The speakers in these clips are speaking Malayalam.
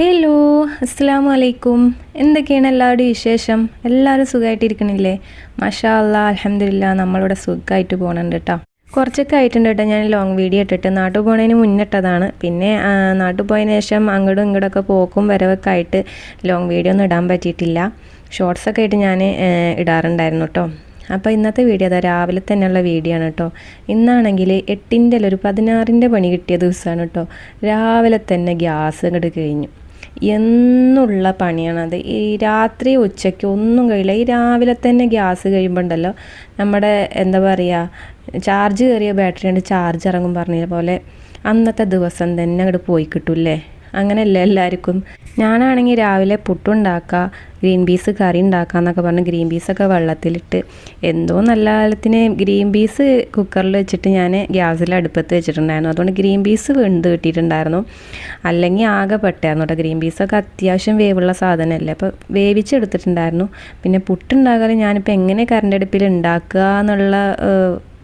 ഹലോ അസ്സാം വലൈക്കും എന്തൊക്കെയാണ് എല്ലാവരുടെയും വിശേഷം? എല്ലാവരും സുഖമായിട്ടിരിക്കണില്ലേ? മഷാ അല്ലാ അലഹമില്ല നമ്മളിവിടെ സുഖമായിട്ട് പോകണുണ്ട് കേട്ടോ കുറച്ചൊക്കെ ആയിട്ടുണ്ട് കേട്ടോ ഞാൻ ലോങ് വീഡിയോ ഇട്ടിട്ട് നാട്ടിൽ പോണതിന് മുന്നിട്ടതാണ് പിന്നെ നാട്ടു നാട്ടിൽ പോയതിന് ശേഷം അങ്ങോട്ടും ഇങ്ങോട്ടൊക്കെ പോക്കും വരവൊക്കെ ആയിട്ട് ലോങ് വീഡിയോ ഒന്നും ഇടാൻ പറ്റിയിട്ടില്ല. ഷോർട്സൊക്കെ ആയിട്ട് ഞാൻ ഇടാറുണ്ടായിരുന്നു കേട്ടോ അപ്പോൾ ഇന്നത്തെ വീഡിയോ അതാ രാവിലെ തന്നെയുള്ള വീഡിയോ ആണ് കേട്ടോ ഇന്നാണെങ്കിൽ എട്ടിന്റെ അല്ല ഒരു പതിനാറിന്റെ പണി കിട്ടിയ ദിവസമാണ് കേട്ടോ രാവിലെ തന്നെ ഗ്യാസ് അങ്ങോട്ട് കഴിഞ്ഞു. എന്നുള്ള പണിയാണത് ഈ രാത്രി ഉച്ചയ്ക്ക് ഒന്നും കഴിയില്ല. ഈ രാവിലെ തന്നെ ഗ്യാസ് കഴിയുമ്പോൾ ഉണ്ടല്ലോ നമ്മുടെ എന്താ പറയുക ചാർജ് കയറിയ ബാറ്ററി കൊണ്ട് ചാർജ് ഇറങ്ങും പറഞ്ഞ പോലെ അന്നത്തെ ദിവസം തന്നെ അങ്ങോട്ട് പോയി കിട്ടൂല്ലേ? അങ്ങനെയല്ലേ എല്ലാവർക്കും? ഞാനാണെങ്കിൽ രാവിലെ പുട്ടുണ്ടാക്കുക ഗ്രീൻ പീസ് കറി ഉണ്ടാക്കുക എന്നൊക്കെ പറഞ്ഞ് ഗ്രീൻ പീസൊക്കെ വെള്ളത്തിലിട്ട് എന്തോ നല്ല കാലത്തിന് ഗ്രീൻ പീസ് കുക്കറിൽ വെച്ചിട്ട് ഞാൻ ഗ്യാസിൽ അടുപ്പത്ത് വെച്ചിട്ടുണ്ടായിരുന്നു. അതുകൊണ്ട് ഗ്രീൻ പീസ് വെന്ത് കിട്ടിയിട്ടുണ്ടായിരുന്നു. അല്ലെങ്കിൽ ആകെ പെട്ടായിരുന്നു കേട്ടോ. ഗ്രീൻ പീസൊക്കെ അത്യാവശ്യം വേവുള്ള സാധനമല്ലേ. അപ്പോൾ വേവിച്ചെടുത്തിട്ടുണ്ടായിരുന്നു. പിന്നെ പുട്ടുണ്ടാകാതെ ഞാനിപ്പോൾ എങ്ങനെ കറണ്ട് അടുപ്പിൽ ഉണ്ടാക്കുക എന്നുള്ള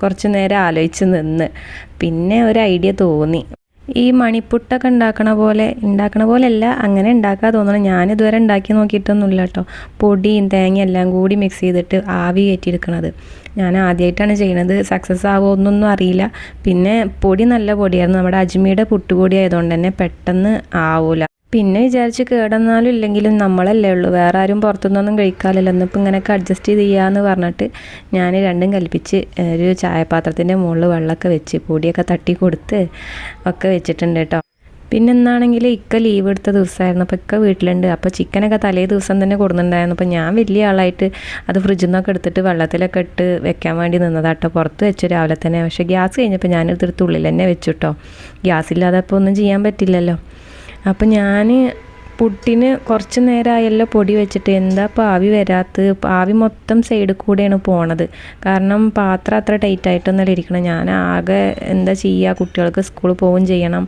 കുറച്ച് നേരം ആലോചിച്ച് നിന്ന്. പിന്നെ ഒരു ഐഡിയ തോന്നി. ഈ മണിപ്പുട്ടൊക്കെ ഉണ്ടാക്കണ പോലെ ഉണ്ടാക്കണ പോലെയല്ല അങ്ങനെ ഉണ്ടാക്കാൻ തോന്നണം. ഞാൻ ഇതുവരെ ഉണ്ടാക്കി നോക്കിയിട്ടൊന്നുമില്ല കേട്ടോ. പൊടിയും തേങ്ങയും എല്ലാം കൂടി മിക്സ് ചെയ്തിട്ട് ആവി കയറ്റിയെടുക്കണത്. ഞാൻ ആദ്യമായിട്ടാണ് ചെയ്യണത്. സക്സസ് ആവോ എന്നൊന്നും അറിയില്ല. പിന്നെ പൊടി നല്ല പൊടിയായിരുന്നു. നമ്മുടെ അജ്മിയുടെ പുട്ടുപൊടി ആയതുകൊണ്ട് തന്നെ പെട്ടെന്ന് ആവൂല. പിന്നെ വിചാരിച്ച് കേടന്നാലും ഇല്ലെങ്കിലും നമ്മളല്ലേ ഉള്ളൂ. വേറെ ആരും പുറത്തുനിന്നൊന്നും കഴിക്കാറില്ല എന്നിപ്പോൾ ഇങ്ങനെയൊക്കെ അഡ്ജസ്റ്റ് ചെയ്യാമെന്ന് പറഞ്ഞിട്ട് ഞാൻ രണ്ടും കൽപ്പിച്ച് ഒരു ചായപാത്രത്തിന്റെ മുകളിൽ വെള്ളമൊക്കെ വെച്ച് പൊടിയൊക്കെ തട്ടി കൊടുത്ത് ഒക്കെ വെച്ചിട്ടുണ്ട് കേട്ടോ. പിന്നെ എന്നാണെങ്കിൽ ഇക്ക ലീവ് എടുത്ത ദിവസമായിരുന്നു. അപ്പോൾ ഇക്ക വീട്ടിലുണ്ട്. അപ്പോൾ ചിക്കനൊക്കെ തലേ ദിവസം തന്നെ കൊടുക്കുന്നുണ്ടായിരുന്നു അപ്പോൾ ഞാൻ വലിയ ആളായിട്ട് അത് ഫ്രിഡ്ജിൽ നിന്നൊക്കെ എടുത്തിട്ട് വെള്ളത്തിലൊക്കെ ഇട്ട് വെക്കാൻ വേണ്ടി നിന്നതാട്ടോ പുറത്ത് വെച്ചു രാവിലെ തന്നെ. പക്ഷേ ഗ്യാസ് കഴിഞ്ഞപ്പോൾ ഞാനെടുത്തിട്ട് ഉള്ളിൽ തന്നെ വെച്ചു കേട്ടോ. ഗ്യാസ് ഇല്ലാതെ അപ്പോൾ ഒന്നും ചെയ്യാൻ പറ്റില്ലല്ലോ. അപ്പം ഞാൻ പുട്ടിന് കുറച്ച് നേരമായല്ലോ പൊടി വെച്ചിട്ട്. എന്താ ഇപ്പോൾ ആവി വരാത്തത്? ഇപ്പം ആവി മൊത്തം സൈഡിൽ കൂടെയാണ് പോണത്. കാരണം പാത്രം അത്ര ടൈറ്റ് ആയിട്ടൊന്നല്ല ഇരിക്കണം ഞാൻ ആകെ എന്താ ചെയ്യുക കുട്ടികൾക്ക് സ്കൂളിൽ പോവുകയും ചെയ്യണം.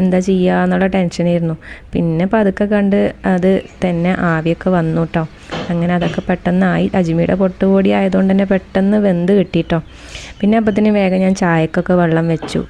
എന്താ ചെയ്യുക എന്നുള്ള ടെൻഷനായിരുന്നു പിന്നെ പതുക്കെ കണ്ട് അത് തന്നെ ആവിയൊക്കെ വന്നു കേട്ടോ അങ്ങനെ അതൊക്കെ പെട്ടെന്നായി. അജ്മിയുടെ പൊട്ടുപൊടി ആയതുകൊണ്ട് തന്നെ പെട്ടെന്ന് വെന്ത് കിട്ടിയിട്ടോ പിന്നെ അപ്പത്തിന് വേഗം ഞാൻ ചായക്കൊക്കെ വെള്ളം വെച്ചു.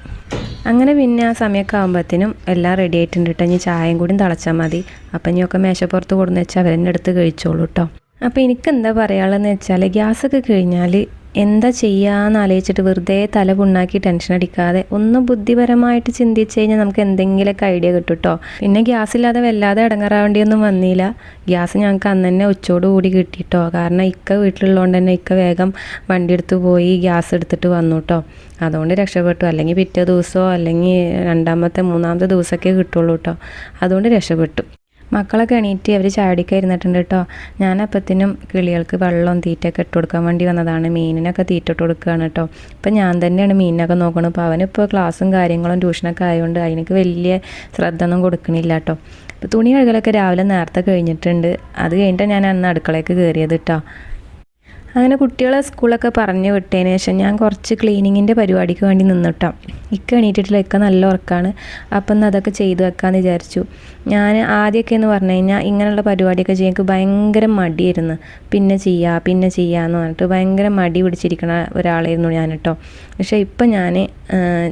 അങ്ങനെ പിന്നെ ആ സമയമൊക്കെ ആകുമ്പോഴത്തേനും എല്ലാം റെഡി ആയിട്ടുണ്ട് കേട്ടോ ഇനി ചായയും കൂടി തിളച്ചാൽ മതി. അപ്പം ഇനിയൊക്കെ മേശപ്പുറത്ത് കൊടുന്ന് വെച്ചാൽ അവരെന്നെ എടുത്ത് കഴിച്ചോളൂ കേട്ടോ അപ്പോൾ എനിക്ക് എന്താ പറയാനുള്ളതെന്ന് വെച്ചാൽ ഗ്യാസൊക്കെ കഴിഞ്ഞാൽ എന്താ ചെയ്യാന്ന് ആലോചിച്ചിട്ട് വെറുതെ തല പുണ്ണാക്കി ടെൻഷൻ അടിക്കാതെ ഒന്ന് ബുദ്ധിപരമായിട്ട് ചിന്തിച്ചു കഴിഞ്ഞാൽ നമുക്ക് എന്തെങ്കിലുമൊക്കെ ഐഡിയ കിട്ടും കേട്ടോ പിന്നെ ഗ്യാസ് ഇല്ലാതെ വല്ലാതെ ഇടങ്ങറാവേണ്ടിയൊന്നും വന്നില്ല. ഗ്യാസ് ഞങ്ങൾക്ക് അന്ന് തന്നെ ഉച്ചോട് കൂടി കിട്ടിട്ടോ. കാരണം ഇക്ക വീട്ടിലുള്ളതുകൊണ്ട് തന്നെ ഇക്ക വേഗം വണ്ടി എടുത്ത് പോയി ഗ്യാസ് എടുത്തിട്ട് വന്നു കേട്ടോ അതുകൊണ്ട് രക്ഷപ്പെട്ടു. അല്ലെങ്കിൽ പിറ്റേ ദിവസമോ അല്ലെങ്കിൽ രണ്ടാമത്തെ മൂന്നാമത്തെ ദിവസമൊക്കെ കിട്ടുള്ളൂ കേട്ടോ അതുകൊണ്ട് രക്ഷപ്പെട്ടു. മക്കളൊക്കെ എണീറ്റ് അവർ ചാടിക്കാൻ ഇരുന്നിട്ടുണ്ട് കേട്ടോ. ഞാൻ അപ്പത്തിനും കിളികൾക്ക് വെള്ളവും തീറ്റയൊക്കെ ഇട്ട് കൊടുക്കാൻ വേണ്ടി വന്നതാണ്. മീനിനൊക്കെ തീറ്റ ഇട്ട് കൊടുക്കുകയാണ് കേട്ടോ. ഇപ്പം ഞാൻ തന്നെയാണ് മീനിനൊക്കെ നോക്കുന്നത് അപ്പോൾ അവനിപ്പോൾ ക്ലാസ്സും കാര്യങ്ങളും ട്യൂഷനൊക്കെ ആയതുകൊണ്ട് അതിനൊക്കെ വലിയ ശ്രദ്ധ ഒന്നും കൊടുക്കണില്ല കേട്ടോ. ഇപ്പോൾ തുണി കഴുകലൊക്കെ രാവിലെ നേരത്തെ കഴിഞ്ഞിട്ടുണ്ട്. അത് കഴിഞ്ഞിട്ട് ഞാൻ അന്ന് അടുക്കളയ്ക്ക് കയറിയത് കേട്ടോ. അങ്ങനെ കുട്ടികളെ സ്കൂളൊക്കെ പറഞ്ഞു വിട്ടതിന് ശേഷം ഞാൻ കുറച്ച് ക്ലീനിങ്ങിന്റെ പരിപാടിക്ക് വേണ്ടി നിന്നിട്ടോ ഇക്ക എണീറ്റിട്ടില്ല ഇക്ക നല്ല ഉറക്കാണ്. അപ്പം എന്നാൽ അതൊക്കെ ചെയ്തു വെക്കാമെന്ന് വിചാരിച്ചു. ഞാൻ ആദ്യമൊക്കെ എന്ന് പറഞ്ഞു കഴിഞ്ഞാൽ ഇങ്ങനെയുള്ള പരിപാടിയൊക്കെ ചെയ്യാൻ എനിക്ക് ഭയങ്കര മടിയായിരുന്നു. പിന്നെ ചെയ്യുക പിന്നെ ചെയ്യുക എന്ന് പറഞ്ഞിട്ട് ഭയങ്കര മടി പിടിച്ചിരിക്കുന്ന ഒരാളായിരുന്നു ഞാൻ കേട്ടോ. പക്ഷേ ഇപ്പം ഞാൻ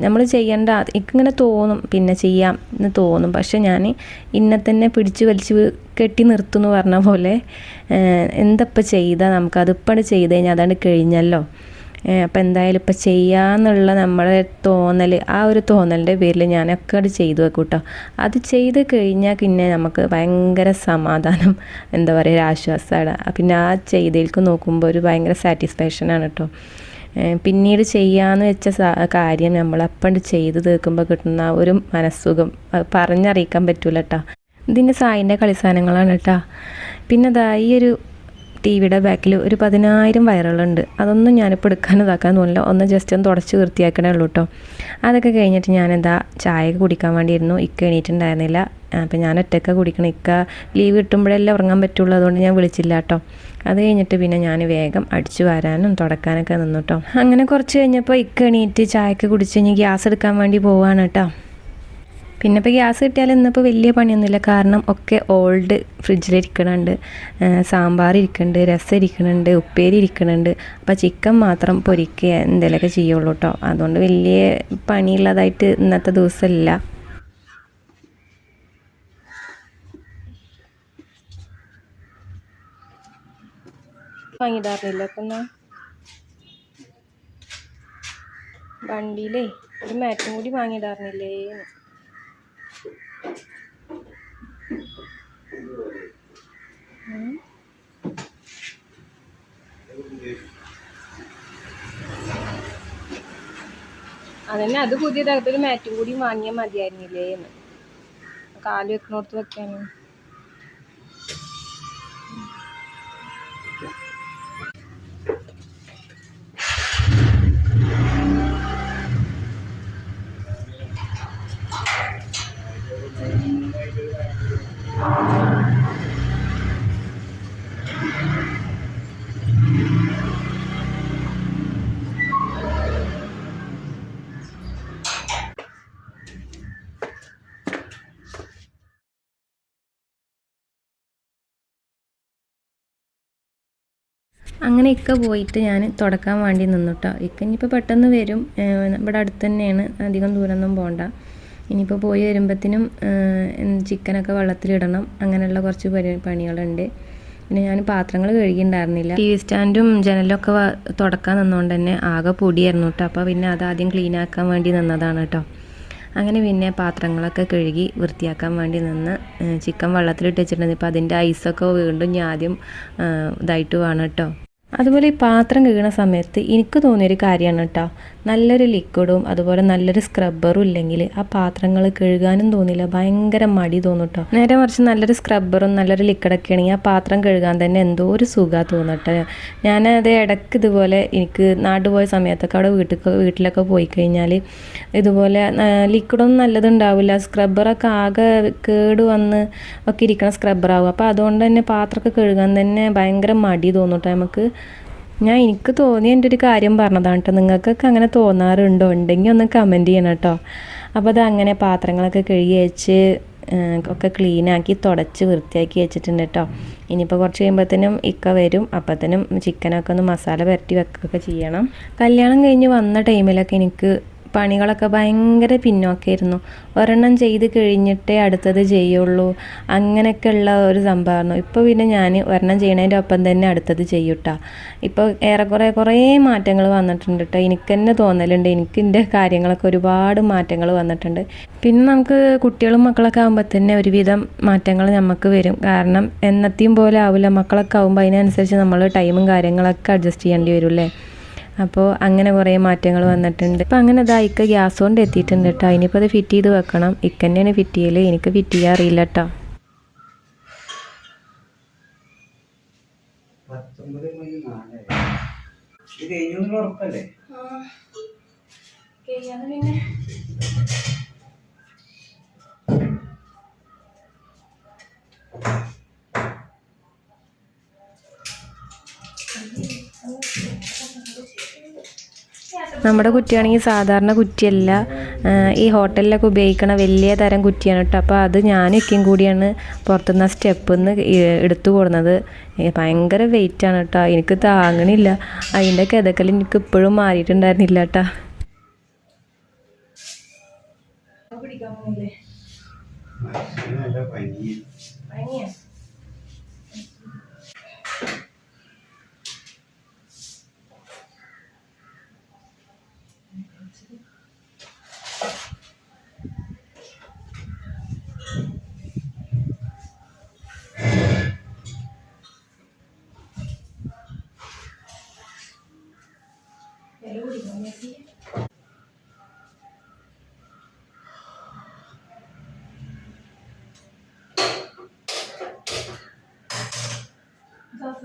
നമ്മൾ ചെയ്യേണ്ട എനിക്കിങ്ങനെ തോന്നും പിന്നെ ചെയ്യാം എന്ന് തോന്നും. പക്ഷേ ഞാൻ ഇന്നെ തന്നെ പിടിച്ച് വലിച്ച് കെട്ടി നിർത്തുമെന്ന് പറഞ്ഞ പോലെ എന്തപ്പം ചെയ്താൽ നമുക്ക് അതിപ്പോൾ ചെയ്ത് കഴിഞ്ഞാൽ അതാണ് കഴിഞ്ഞല്ലോ. അപ്പം എന്തായാലും ഇപ്പം ചെയ്യാന്നുള്ള നമ്മളെ തോന്നൽ ആ ഒരു തോന്നലിന്റെ പേരിൽ ഞാനൊക്കെ അത് ചെയ്തു വെക്കും കേട്ടോ അത് ചെയ്ത് കഴിഞ്ഞാൽ പിന്നെ നമുക്ക് ഭയങ്കര സമാധാനം എന്താ പറയുക ഒരു ആശ്വാസമാണ് പിന്നെ ആ ചെയ്തേൽക്ക് നോക്കുമ്പോൾ ഒരു ഭയങ്കര സാറ്റിസ്ഫാക്ഷനാണ് കേട്ടോ പിന്നീട് ചെയ്യാന്ന് വെച്ച കാര്യം നമ്മളപ്പണ്ട് ചെയ്ത് തീർക്കുമ്പോൾ കിട്ടുന്ന ഒരു മനസ്സുഖം പറഞ്ഞറിയിക്കാൻ പറ്റൂല കേട്ടോ ഇതിന്റെ സായിന്റെ കളിസാധനങ്ങളാണ് കേട്ടോ പിന്നെ ദാ ഈ ഒരു ടി വിയുടെ ബാക്കിൽ ഒരു പതിനായിരം വയറുകളുണ്ട് അതൊന്നും ഞാനിപ്പോൾ എടുക്കാൻ ഇതാക്കാൻ തോന്നില്ല. ഒന്ന് ജസ്റ്റ് ഒന്ന് തുടച്ച് വൃത്തിയാക്കണേ ഉള്ളൂ കേട്ടോ അതൊക്കെ കഴിഞ്ഞിട്ട് ഞാനെന്താ ചായ കുടിക്കാൻ വേണ്ടിയിരുന്നു. ഇക്ക എണീറ്റുണ്ടായിരുന്നില്ല അപ്പം ഞാൻ ഒറ്റയ്ക്ക് കുടിക്കണം. ഇക്ക ലീവ് കിട്ടുമ്പോഴല്ലേ ഉറങ്ങാൻ പറ്റുള്ളൂ. അതുകൊണ്ട് ഞാൻ വിളിച്ചില്ല കേട്ടോ അത് കഴിഞ്ഞിട്ട് പിന്നെ ഞാൻ വേഗം അടിച്ചു വരാനും തുടക്കാനൊക്കെ നിന്നു കേട്ടോ അങ്ങനെ കുറച്ച് കഴിഞ്ഞപ്പോൾ ഇക്ക എണീറ്റ് ചായക്ക് കുടിച്ച് കഴിഞ്ഞ് ഗ്യാസ് എടുക്കാൻ വേണ്ടി പോവാണ് കേട്ടോ പിന്നെ ഇപ്പോൾ ഗ്യാസ് കിട്ടിയാൽ ഇന്നിപ്പോൾ വലിയ പണിയൊന്നുമില്ല. കാരണം ഒക്കെ ഓൾഡ് ഫ്രിഡ്ജിലിരിക്കണുണ്ട് സാമ്പാർ ഇരിക്കുന്നുണ്ട് രസം ഇരിക്കണുണ്ട് ഉപ്പേരി ഇരിക്കണുണ്ട്. അപ്പോൾ ചിക്കൻ മാത്രം പൊരിക്കുക എന്തെങ്കിലുമൊക്കെ ചെയ്യുള്ളൂ കേട്ടോ അതുകൊണ്ട് വലിയ പണിയുള്ളതായിട്ട് ഇന്നത്തെ ദിവസമില്ല വാങ്ങിയിടാറില്ല വണ്ടിയിലേ ഒരു മാറ്റും കൂടി വാങ്ങിയിടാറില്ലേ അതന്നെ അത് പുതിയതായിട്ട് ഒരു മാറ്റും കൂടി വാങ്ങിയാൽ മതിയായിരുന്നില്ലേ എന്ന് കാൽ വെക്കണോടത്ത് വെക്കാനും. അങ്ങനെ ഇക്ക പോയിട്ട് ഞാൻ തുടക്കാൻ വേണ്ടി നിന്നുട്ടോ. ഇക്ക ഇനിയിപ്പോൾ പെട്ടെന്ന് വരും. ഇവിടെ അടുത്ത് തന്നെയാണ്. അധികം ദൂരമൊന്നും പോകണ്ട ഇനിയിപ്പോൾ പോയി വരുമ്പോഴത്തേനും ചിക്കനൊക്കെ വെള്ളത്തിലിടണം. അങ്ങനെയുള്ള കുറച്ച് പരി പണികളുണ്ട്. പിന്നെ ഞാൻ പാത്രങ്ങൾ കഴുകിയിട്ടുണ്ടായിരുന്നില്ല ടി വി സ്റ്റാൻഡും ജനലൊക്കെ തുടക്കാൻ നിന്നുകൊണ്ട് തന്നെ ആകെ പൊടിയായിരുന്നു കേട്ടോ അപ്പോൾ പിന്നെ അത് ആദ്യം ക്ലീൻ ആക്കാൻ വേണ്ടി നിന്നതാണ് കേട്ടോ അങ്ങനെ പിന്നെ പാത്രങ്ങളൊക്കെ കഴുകി വൃത്തിയാക്കാൻ വേണ്ടി നിന്ന് ചിക്കൻ വെള്ളത്തിലിട്ട് വെച്ചിട്ടുണ്ട്. ഇപ്പോൾ അതിന്റെ ഐസൊക്കെ വീണ്ടും ഞാൻ ആദ്യം ഇതായിട്ട് വേണം കേട്ടോ അതുപോലെ ഈ പാത്രം കഴുകുന്ന സമയത്ത് എനിക്ക് തോന്നിയൊരു കാര്യമാണ് കേട്ടോ. നല്ലൊരു ലിക്വിഡും അതുപോലെ നല്ലൊരു സ്ക്രബ്ബറും ഇല്ലെങ്കിൽ ആ പാത്രങ്ങൾ കഴുകാനും തോന്നില്ല. ഭയങ്കര മടി തോന്നും കേട്ടോ. നേരെ മറിച്ച് നല്ലൊരു സ്ക്രബ്ബറും നല്ലൊരു ലിക്വിഡൊക്കെ ആണെങ്കിൽ ആ പാത്രം കഴുകാൻ തന്നെ എന്തോ ഒരു സുഖമാണ് തോന്നട്ടെ ഞാനത് ഇടയ്ക്ക് ഇതുപോലെ എനിക്ക് നാട്ടുപോയ സമയത്തൊക്കെ അവിടെ വീട്ടിൽ വീട്ടിലൊക്കെ പോയി കഴിഞ്ഞാൽ ഇതുപോലെ ലിക്വിഡൊന്നും നല്ലതുണ്ടാവില്ല. സ്ക്രബ്ബറൊക്കെ ആകെ കേട് വന്ന് ഒക്കെ ഇരിക്കണ സ്ക്രബ്ബറാവും അപ്പോൾ അതുകൊണ്ട് തന്നെ പാത്രമൊക്കെ കഴുകാൻ തന്നെ ഭയങ്കര മടി തോന്നും കേട്ടോ. നമുക്ക് ഞാൻ എനിക്ക് തോന്നിയ എന്റെ ഒരു കാര്യം പറഞ്ഞതാണ് കേട്ടോ നിങ്ങൾക്കൊക്കെ അങ്ങനെ തോന്നാറുണ്ടോ? ഉണ്ടെങ്കിൽ ഒന്ന് കമന്റ് ചെയ്യണം കേട്ടോ അപ്പോൾ അത് അങ്ങനെ പാത്രങ്ങളൊക്കെ കഴുകി വെച്ച് ഒക്കെ ക്ലീനാക്കി തുടച്ച് വൃത്തിയാക്കി വെച്ചിട്ടുണ്ട് കേട്ടോ ഇനിയിപ്പോൾ കുറച്ച് കഴിയുമ്പോഴത്തേനും ഇക്ക വരും. അപ്പോഴത്തേനും ചിക്കനൊക്കെ ഒന്ന് മസാല പുരട്ടി വെക്കുകയൊക്കെ ചെയ്യണം. കല്യാണം കഴിഞ്ഞ് വന്ന ടൈമിലൊക്കെ എനിക്ക് പണികളൊക്കെ ഭയങ്കര പിന്നോക്കമായിരുന്നു ഒരെണ്ണം ചെയ്ത് കഴിഞ്ഞിട്ടേ അടുത്തത് ചെയ്യുള്ളൂ. അങ്ങനെയൊക്കെയുള്ള ഒരു സംഭവമായിരുന്നു. ഇപ്പോൾ പിന്നെ ഞാൻ ഒരെണ്ണം ചെയ്യണതിന്റെ ഒപ്പം തന്നെ അടുത്തത് ചെയ്യൂട്ടാ. ഇപ്പോൾ ഏറെക്കുറെ കുറേ മാറ്റങ്ങൾ വന്നിട്ടുണ്ട് കേട്ടോ എനിക്ക് തന്നെ തോന്നലുണ്ട്. എനിക്ക് എന്റെ കാര്യങ്ങളൊക്കെ ഒരുപാട് മാറ്റങ്ങൾ വന്നിട്ടുണ്ട്. പിന്നെ നമുക്ക് കുട്ടികളും മക്കളൊക്കെ ആകുമ്പോൾ തന്നെ ഒരുവിധം മാറ്റങ്ങൾ നമുക്ക് വരും. കാരണം എന്നത്തെയും പോലെ ആവില്ല മക്കളൊക്കെ ആകുമ്പോൾ അതിനനുസരിച്ച് നമ്മൾ ടൈമും കാര്യങ്ങളൊക്കെ അഡ്ജസ്റ്റ് ചെയ്യേണ്ടി വരും അല്ലേ അപ്പോൾ അങ്ങനെ കുറേ മാറ്റങ്ങൾ വന്നിട്ടുണ്ട്. അപ്പോൾ അങ്ങനെ ഇതാ ഇക്ക ഗ്യാസ് കൊണ്ട് എത്തിയിട്ടുണ്ട് കേട്ടോ ഇനിയിപ്പോൾ അത് ഫിറ്റ് ചെയ്ത് വെക്കണം. ഇക്ക തന്നെയാണ് ഫിറ്റ് ചെയ്യൽ എനിക്ക് ഫിറ്റ് ചെയ്യാൻ അറിയില്ല കേട്ടോ പത്തൊമ്പത് നമ്മുടെ കുറ്റിയാണെങ്കിൽ സാധാരണ കുറ്റിയല്ല. ഈ ഹോട്ടലിലൊക്കെ ഉപയോഗിക്കണ വലിയ തരം കുറ്റിയാണ് കേട്ടോ. അപ്പോൾ അത് ഞാനൊക്കെയും കൂടിയാണ് പുറത്തുനിന്ന് ആ സ്റ്റെപ്പിൽ നിന്ന് എടുത്തു കൊടുന്നത് ഭയങ്കര വെയിറ്റാണ് കേട്ടോ. എനിക്ക് താങ്ങണില്ല. അതിന്റെ കിതക്കൽ എനിക്ക് ഇപ്പോഴും മാറിയിട്ടുണ്ടായിരുന്നില്ല കേട്ടോ. മനുഷ്യന് നല്ല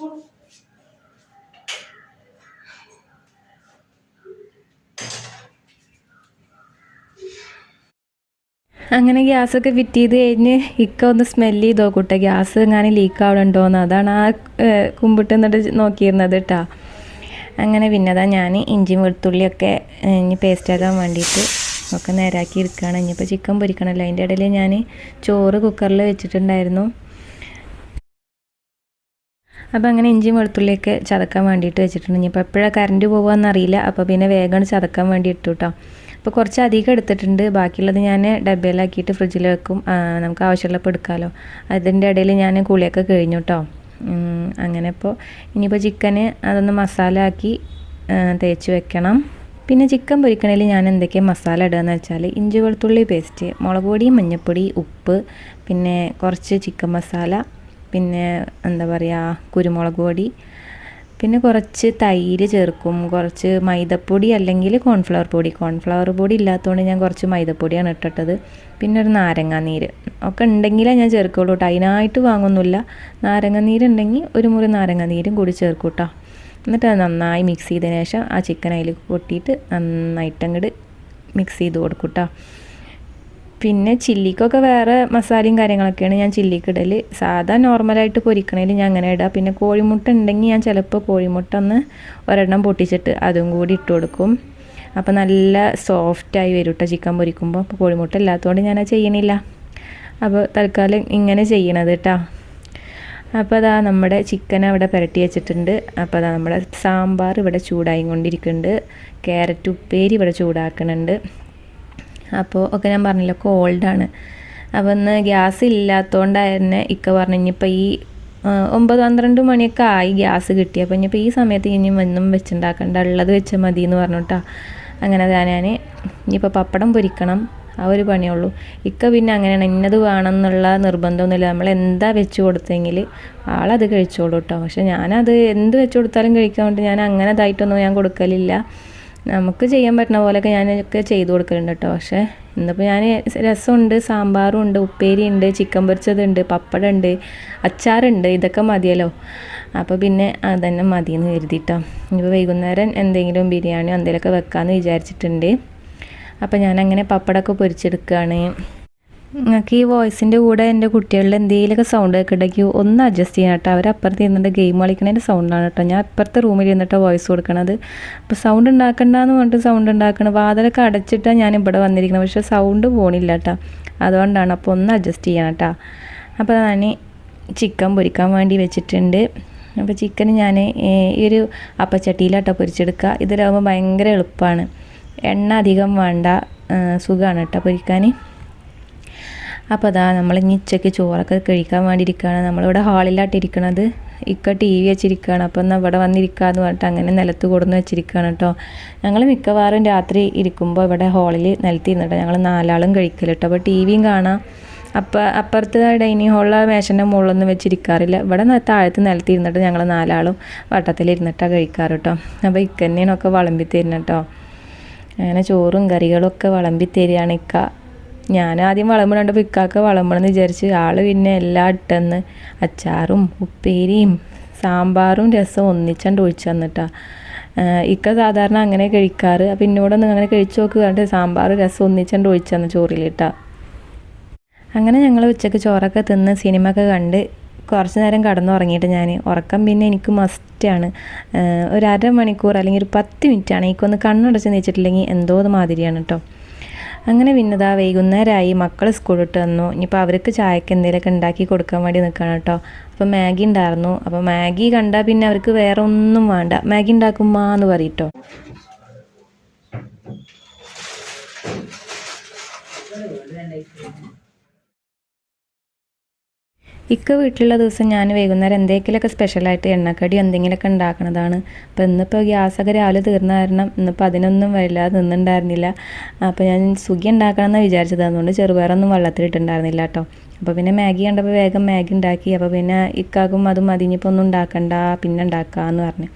പനി അങ്ങനെ ഗ്യാസൊക്കെ ഫിറ്റ് ചെയ്ത് കഴിഞ്ഞ് ഇക്ക ഒന്ന് സ്മെല്ല് ചെയ്ത് നോക്കൂട്ടെ ഗ്യാസ് എങ്ങാനും ലീക്ക് ആവണുണ്ടോയെന്ന് അതാണ് ആ കുമ്പിട്ട് എന്നിട്ട് നോക്കിയിരുന്നത് കേട്ടോ അങ്ങനെ പിന്നെ അതാ ഞാൻ ഇഞ്ചി വെളുത്തുള്ളിയൊക്കെ ഇനി പേസ്റ്റ് ആക്കാൻ വേണ്ടിയിട്ട് ഒക്കെ നേരാക്കി എടുക്കുകയാണ് ഇനിയിപ്പോൾ ചിക്കൻ പൊരിക്കണമല്ലോ അതിന്റെ ഇടയിൽ ഞാൻ ചോറ് കുക്കറിൽ വെച്ചിട്ടുണ്ടായിരുന്നു. അപ്പോൾ അങ്ങനെ ഇഞ്ചിയും വെളുത്തുള്ളിയൊക്കെ ചതക്കാൻ വേണ്ടിയിട്ട് വെച്ചിട്ടുണ്ട്. ഇനിയിപ്പോൾ എപ്പോഴാണ് കറണ്ട് പോകുകയെന്നറിയില്ല അപ്പോൾ പിന്നെ വേഗം ചതക്കാൻ വേണ്ടി ഇട്ടു കേട്ടോ അപ്പോൾ കുറച്ച് അധികം എടുത്തിട്ടുണ്ട്. ബാക്കിയുള്ളത് ഞാൻ ഡബയിലാക്കിയിട്ട് ഫ്രിഡ്ജിൽ വെക്കും. നമുക്ക് ആവശ്യമുള്ളപ്പോൾ എടുക്കാമല്ലോ അതിന്റെ ഇടയിൽ ഞാൻ കുളിയൊക്കെ കഴിഞ്ഞു കേട്ടോ അങ്ങനെ ഇപ്പോൾ ഇനിയിപ്പോൾ ചിക്കന് അതൊന്ന് മസാല ആക്കി തേച്ച് വെക്കണം. പിന്നെ ചിക്കൻ പൊരിക്കണതിൽ ഞാൻ എന്തൊക്കെ മസാല ഇടുകയെന്ന് വെച്ചാൽ ഇഞ്ചി വെളുത്തുള്ളി പേസ്റ്റ് മുളക് പൊടി മഞ്ഞൾപ്പൊടി ഉപ്പ് പിന്നെ കുറച്ച് ചിക്കൻ മസാല പിന്നെ എന്താ പറയുക കുരുമുളക് പൊടി പിന്നെ കുറച്ച് തൈര് ചേർക്കും. കുറച്ച് മൈദപ്പൊടി അല്ലെങ്കിൽ കോൺഫ്ലവർ പൊടി. കോൺഫ്ലവർ പൊടി ഇല്ലാത്തതുകൊണ്ട് ഞാൻ കുറച്ച് മൈദപ്പൊടിയാണ് ഇട്ടിട്ടത്. പിന്നെ ഒരു നാരങ്ങാനീര് ഒക്കെ ഉണ്ടെങ്കിലേ ഞാൻ ചേർക്കുള്ളൂ കേട്ടോ അതിനായിട്ട് വാങ്ങുന്നില്ല നാരങ്ങ നീരുണ്ടെങ്കിൽ ഒരു മുറി നാരങ്ങ നീരും കൂടി ചേർക്കും കേട്ടോ എന്നിട്ട് നന്നായി മിക്സ് ചെയ്തതിന് ശേഷം ആ ചിക്കൻ അതിൽ കൊട്ടിയിട്ട് നന്നായിട്ട് അങ്ങോട്ട് മിക്സ് ചെയ്ത് കൊടുക്കും കേട്ടോ പിന്നെ ചില്ലിക്കൊക്കെ വേറെ മസാലയും കാര്യങ്ങളൊക്കെയാണ് ഞാൻ ചില്ലിക്ക് ഇടൽ സാധാ നോർമലായിട്ട് പൊരിക്കണേൽ ഞാൻ അങ്ങനെ ഇടാം. പിന്നെ കോഴിമുട്ട ഉണ്ടെങ്കിൽ ഞാൻ ചിലപ്പോൾ കോഴിമുട്ട ഒന്ന് ഒരെണ്ണം പൊട്ടിച്ചിട്ട് അതും കൂടി ഇട്ട് കൊടുക്കും. അപ്പോൾ നല്ല സോഫ്റ്റായി വരും കേട്ടോ ചിക്കൻ പൊരിക്കുമ്പോൾ അപ്പോൾ കോഴിമുട്ട ഇല്ലാത്തതുകൊണ്ട് ഞാൻ അത് ചെയ്യണില്ല. അപ്പോൾ തൽക്കാലം ഇങ്ങനെ ചെയ്യണത് കേട്ടോ അപ്പോൾ അതാ നമ്മുടെ ചിക്കൻ അവിടെ പുരട്ടി വെച്ചിട്ടുണ്ട്. അപ്പോൾ അതാ നമ്മുടെ സാമ്പാർ ഇവിടെ ചൂടായി കൊണ്ടിരിക്കുന്നുണ്ട് ക്യാരറ്റ് ഉപ്പേരി ഇവിടെ ചൂടാക്കുന്നുണ്ട് അപ്പോൾ ഒക്കെ ഞാൻ പറഞ്ഞില്ല കോൾഡാണ് അപ്പോൾ ഇന്ന് ഗ്യാസ് ഇല്ലാത്തതുകൊണ്ടായിരുന്നു ഇക്ക പറഞ്ഞു ഇനിയിപ്പോൾ ഈ ഒമ്പത് പന്ത്രണ്ട് മണിയൊക്കെ ആയി ഗ്യാസ് കിട്ടി. അപ്പോൾ ഇനിയിപ്പോൾ ഈ സമയത്ത് ഇനി ഒന്നും വെച്ചുണ്ടാക്കണ്ട ഉള്ളത് വെച്ചാൽ മതി എന്ന് പറഞ്ഞിട്ടാ അങ്ങനെ ഞാൻ ഇനിയിപ്പോൾ പപ്പടം പൊരിക്കണം ആ ഒരു പണിയുള്ളൂ. ഇക്ക പിന്നെ അങ്ങനെയാണ് ഇന്നത് വേണം എന്നുള്ള നിർബന്ധമൊന്നുമില്ല. നമ്മൾ എന്താ വെച്ച് കൊടുത്തെങ്കിൽ ആളത് കഴിച്ചോളൂ കേട്ടോ പക്ഷെ ഞാനത് എന്ത് വെച്ച് കൊടുത്താലും കഴിക്കാൻ വേണ്ടി ഞാൻ അങ്ങനെ ഇതായിട്ടൊന്നും ഞാൻ കൊടുക്കലില്ല. നമുക്ക് ചെയ്യാൻ പറ്റുന്ന പോലെയൊക്കെ ഞാനൊക്കെ ചെയ്ത് കൊടുക്കലുണ്ട് കേട്ടോ. പക്ഷേ ഇന്നിപ്പോൾ ഞാൻ രസമുണ്ട് ഉപ്പേരി ഉണ്ട് ചിക്കൻ പൊരിച്ചതുണ്ട് പപ്പടം ഉണ്ട് അച്ചാറുണ്ട് ഇതൊക്കെ മതിയല്ലോ. അപ്പോൾ പിന്നെ അതന്നെ മതിയെന്ന് കരുതിട്ടോ. ഇനിയിപ്പോൾ വൈകുന്നേരം എന്തെങ്കിലും ബിരിയാണിയോ എന്തെങ്കിലുമൊക്കെ വെക്കാമെന്ന് വിചാരിച്ചിട്ടുണ്ട്. അപ്പോൾ ഞാനങ്ങനെ പപ്പടമൊക്കെ പൊരിച്ചെടുക്കുകയാണ് നിങ്ങൾക്ക് ഈ വോയിസിന്റെ കൂടെ എന്റെ കുട്ടികളുടെ എന്തെങ്കിലുമൊക്കെ സൗണ്ട് ഒക്കെ ഉണ്ടെങ്കിൽ ഒന്ന് അഡ്ജസ്റ്റ് ചെയ്യണം കേട്ടോ. അവർ അപ്പുറത്ത് ഇരുന്നിട്ട് ഗെയിം കളിക്കണതിന്റെ സൗണ്ടാണ് കേട്ടോ. ഞാൻ അപ്പുറത്തെ റൂമിൽ ഇരുന്നിട്ട് വോയിസ് കൊടുക്കണത്. അപ്പോൾ സൗണ്ട് ഉണ്ടാക്കണ്ടെന്ന് പറഞ്ഞിട്ട് സൗണ്ട് ഉണ്ടാക്കണം വാതിലൊക്കെ അടച്ചിട്ടാണ് ഞാൻ ഇവിടെ വന്നിരിക്കുന്നത് പക്ഷേ സൗണ്ട് പോണില്ല കേട്ടോ. അതുകൊണ്ടാണ് അപ്പോൾ ഒന്ന് അഡ്ജസ്റ്റ് ചെയ്യണം കേട്ടോ. അപ്പോൾ ഞാൻ ചിക്കൻ പൊരിക്കാൻ വേണ്ടി വെച്ചിട്ടുണ്ട്. അപ്പോൾ ചിക്കൻ ഞാൻ ഈ ഒരു അപ്പച്ചട്ടിയിലാട്ടോ പൊരിച്ചെടുക്കുക ഇതിലാകുമ്പോൾ ഭയങ്കര എളുപ്പമാണ് എണ്ണ അധികം വേണ്ട സുഖമാണ് കേട്ടോ പൊരിക്കാൻ അപ്പോൾ അതാ നമ്മൾ ഇനി ഉച്ചയ്ക്ക് ചോറൊക്കെ കഴിക്കാൻ വേണ്ടി ഇരിക്കുകയാണ് നമ്മളിവിടെ ഹാളിലായിട്ടിരിക്കണത്. ഇക്ക ടി വി വെച്ചിരിക്കുകയാണ് അപ്പോൾ എന്നാൽ ഇവിടെ വന്നിരിക്കാന്ന് പറഞ്ഞിട്ട് അങ്ങനെ നിലത്ത് കൊടുന്ന് വെച്ചിരിക്കുകയാണ് കേട്ടോ ഞങ്ങൾ മിക്കവാറും രാത്രി ഇരിക്കുമ്പോൾ ഇവിടെ ഹാളിൽ നിലത്തിരുന്നിട്ട് ഞങ്ങൾ നാലാളും കഴിക്കൽ കേട്ടോ അപ്പോൾ ടി വിയും കാണാം. അപ്പം അപ്പുറത്ത് ഡൈനിങ് ഹാളിലെ മേശന്റെ മുകളിലൊന്നും വെച്ചിരിക്കാറില്ല. ഇവിടെ താഴത്ത് നിലത്തിരുന്നിട്ട് ഞങ്ങൾ നാലാളും വട്ടത്തിലിരുന്നിട്ടാണ് കഴിക്കാറ് കേട്ടോ അപ്പോൾ ഇക്കന്നെയാണൊക്കെ വിളമ്പി തരുന്നത് കേട്ടോ അങ്ങനെ ചോറും കറികളും ഒക്കെ വിളമ്പി തരികയാണ് ഇക്ക. ഞാൻ ആദ്യം വിളമ്പണുണ്ട് ഇക്കാക്ക വിളമ്പണമെന്ന് വിചാരിച്ച് ആൾ പിന്നെ എല്ലാം ഇട്ടെന്ന്. അച്ചാറും ഉപ്പേരിയും സാമ്പാറും രസം ഒന്നിച്ചണ്ട് ഒഴിച്ചു തന്നിട്ടാ. ഇക്ക സാധാരണ അങ്ങനെ കഴിക്കാറ്. അപ്പം എന്നോടൊന്ന് അങ്ങനെ കഴിച്ചു നോക്ക് കണ്ട് സാമ്പാർ രസം ഒന്നിച്ചണ്ട് ഒഴിച്ചു തന്ന ചോറിലിട്ടാ. അങ്ങനെ ഞങ്ങൾ ഉച്ചയ്ക്ക് ചോറൊക്കെ തിന്ന് സിനിമ ഒക്കെ കണ്ട് കുറച്ച് നേരം കടന്നുറങ്ങിയിട്ട് ഞാൻ ഉറക്കം പിന്നെ എനിക്ക് മസ്റ്റാണ്. ഒരു അരമണിക്കൂർ അല്ലെങ്കിൽ ഒരു പത്ത് മിനിറ്റാണ്. എനിക്കൊന്ന് കണ്ണടച്ച് നീച്ചിട്ടില്ലെങ്കിൽ എന്തോ മാതിരിയാണ് കേട്ടോ അങ്ങനെ പിന്നതാ വൈകുന്നേരമായി മക്കൾ സ്കൂളിട്ട് വന്നു. ഇനിയിപ്പോൾ അവർക്ക് ചായക്ക് എന്തെങ്കിലുമൊക്കെ ഉണ്ടാക്കി കൊടുക്കാൻ വേണ്ടി നിൽക്കണം കേട്ടോ. അപ്പോൾ മാഗി ഉണ്ടായിരുന്നു അപ്പോൾ മാഗി കണ്ടാൽ പിന്നെ അവർക്ക് വേറെ ഒന്നും വേണ്ട. മാഗി ഉണ്ടാക്കുമ്പോൾ എന്ന് പറയും ഇക്ക വീട്ടിലുള്ള ദിവസം ഞാൻ വൈകുന്നേരം എന്തെങ്കിലുമൊക്കെ സ്പെഷ്യലായിട്ട് എണ്ണക്കടി എന്തെങ്കിലുമൊക്കെ ഉണ്ടാക്കണതാണ്. അപ്പോൾ ഇന്നിപ്പോൾ ഗ്യാസൊക്കെ രാവിലെ തീർന്ന കാരണം ഇന്നിപ്പോൾ അതിനൊന്നും വല്ലാതെ നിന്നുണ്ടായിരുന്നില്ല അപ്പോൾ ഞാൻ സുഖി ഉണ്ടാക്കണമെന്നാണ് വിചാരിച്ചത്. അതുകൊണ്ട് ചെറുപയറൊന്നും വെള്ളത്തിലിട്ടുണ്ടായിരുന്നില്ല കേട്ടോ. അപ്പോൾ പിന്നെ മാഗി കണ്ടപ്പോൾ വേഗം മാഗി ഉണ്ടാക്കി. അപ്പോൾ പിന്നെ ഇക്കാക്കും അത് മതിഞ്ഞിപ്പോൾ ഒന്നും ഉണ്ടാക്കണ്ട. പിന്നെ ഉണ്ടാക്കാമെന്ന് പറഞ്ഞു.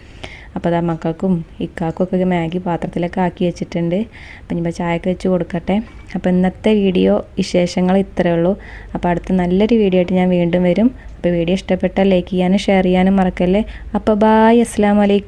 അപ്പോൾ അത് മക്കൾക്കും ഇക്കാക്കും ഒക്കെ മാഗി പാത്രത്തിലൊക്കെ ആക്കി വെച്ചിട്ടുണ്ട്. അപ്പം ഇനിയിപ്പോൾ ചായക്ക് വെച്ച് കൊടുക്കട്ടെ. അപ്പോൾ ഇന്നത്തെ വീഡിയോ വിശേഷങ്ങൾ ഇത്രയേ ഉള്ളൂ. അപ്പോൾ അടുത്ത നല്ലൊരു വീഡിയോ ആയിട്ട് ഞാൻ വീണ്ടും വരും. അപ്പോൾ വീഡിയോ ഇഷ്ടപ്പെട്ടാൽ ലൈക്ക് ചെയ്യാനും ഷെയർ ചെയ്യാനും മറക്കല്ലേ? അപ്പോൾ ബായ്. അസ്സാം വലൈക്കും